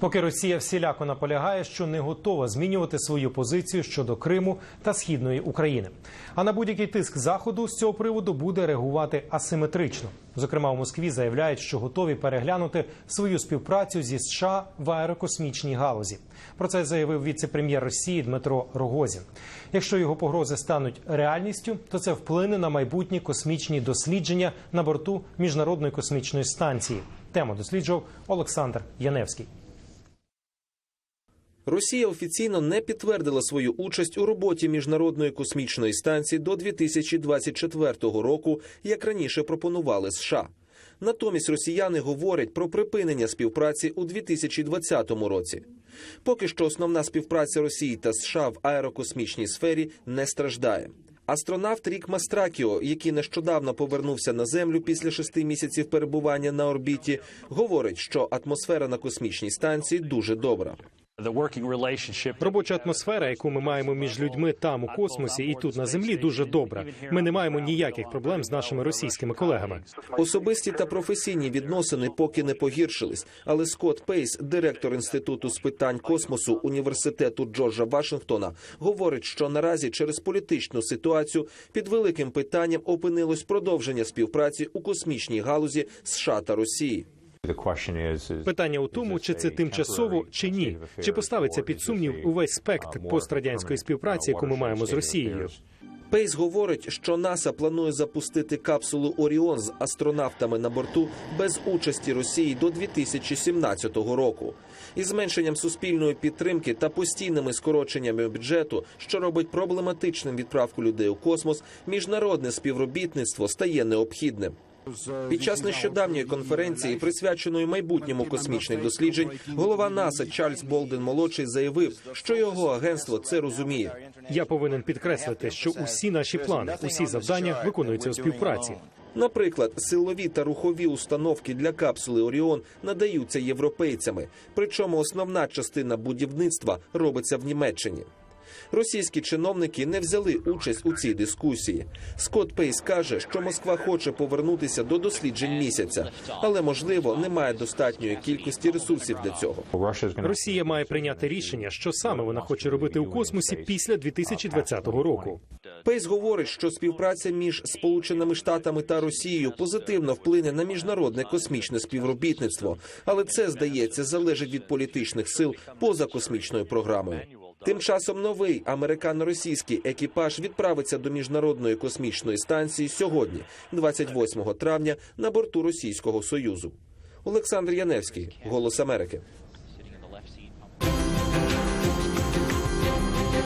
Поки Росія всіляко наполягає, що не готова змінювати свою позицію щодо Криму та східної України. А на будь-який тиск заходу з цього приводу буде реагувати асиметрично. Зокрема, у Москві заявляють, що готові переглянути свою співпрацю зі США в аерокосмічній галузі. Про це заявив віце-прем'єр Росії Дмитро Рогозін. Якщо його погрози стануть реальністю, то це вплине на майбутні космічні дослідження на борту міжнародної космічної станції. Тему досліджував Олександр Яневський. Росія офіційно не підтвердила свою участь у роботі міжнародної космічної станції до 2024 року, як раніше пропонували США. Натомість росіяни говорять про припинення співпраці у 2020 році. Поки що основна співпраця Росії та США в аерокосмічній сфері не страждає. Астронавт Рік Мастракіо, який нещодавно повернувся на землю після шести місяців перебування на орбіті, говорить, що атмосфера на космічній станції дуже добра. Робоча атмосфера, яку ми маємо між людьми там у космосі і тут на землі, дуже добра. Ми не маємо ніяких проблем з нашими російськими колегами. Особисті та професійні відносини поки не погіршились, але Скотт Пейс, директор інституту з питань космосу університету Джорджа Вашингтона, говорить, що наразі через політичну ситуацію під великим питанням опинилось продовження співпраці у космічній галузі США та Росії. Питання у тому, чи це тимчасово чи ні, чи поставиться під сумнів увесь спектр пострадянської співпраці, яку ми маємо з Росією. Пейс говорить, що НАСА планує запустити капсулу Оріон з астронавтами на борту без участі Росії до 2017 року. Із зменшенням суспільної підтримки та постійними скороченнями бюджету, що робить проблематичним відправку людей у космос, міжнародне співробітництво стає необхідним. Під час нещодавньої конференції, присвяченої майбутньому космічних досліджень, голова НАСА Чарльз Болден молодший заявив, що його агентство це розуміє. Я повинен підкреслити, що усі наші плани, усі завдання виконуються у співпраці. Наприклад, силові та рухові установки для капсули Оріон надаються європейцями, причому основна частина будівництва робиться в Німеччині. Російські чиновники не взяли участь у цій дискусії. Скотт Пейс каже, що Москва хоче повернутися до досліджень місяця, але можливо немає достатньої кількості ресурсів для цього. Росія має прийняти рішення, що саме вона хоче робити у космосі після 2020 року. Пейс говорить, що співпраця між Сполученими Штатами та Росією позитивно вплине на міжнародне космічне співробітництво, але це здається залежить від політичних сил поза космічною програмою. Тим часом новий американо-російський екіпаж відправиться до міжнародної космічної станції сьогодні, 28 травня, на борту Російського Союзу. Олександр Яневський, Голос Америки.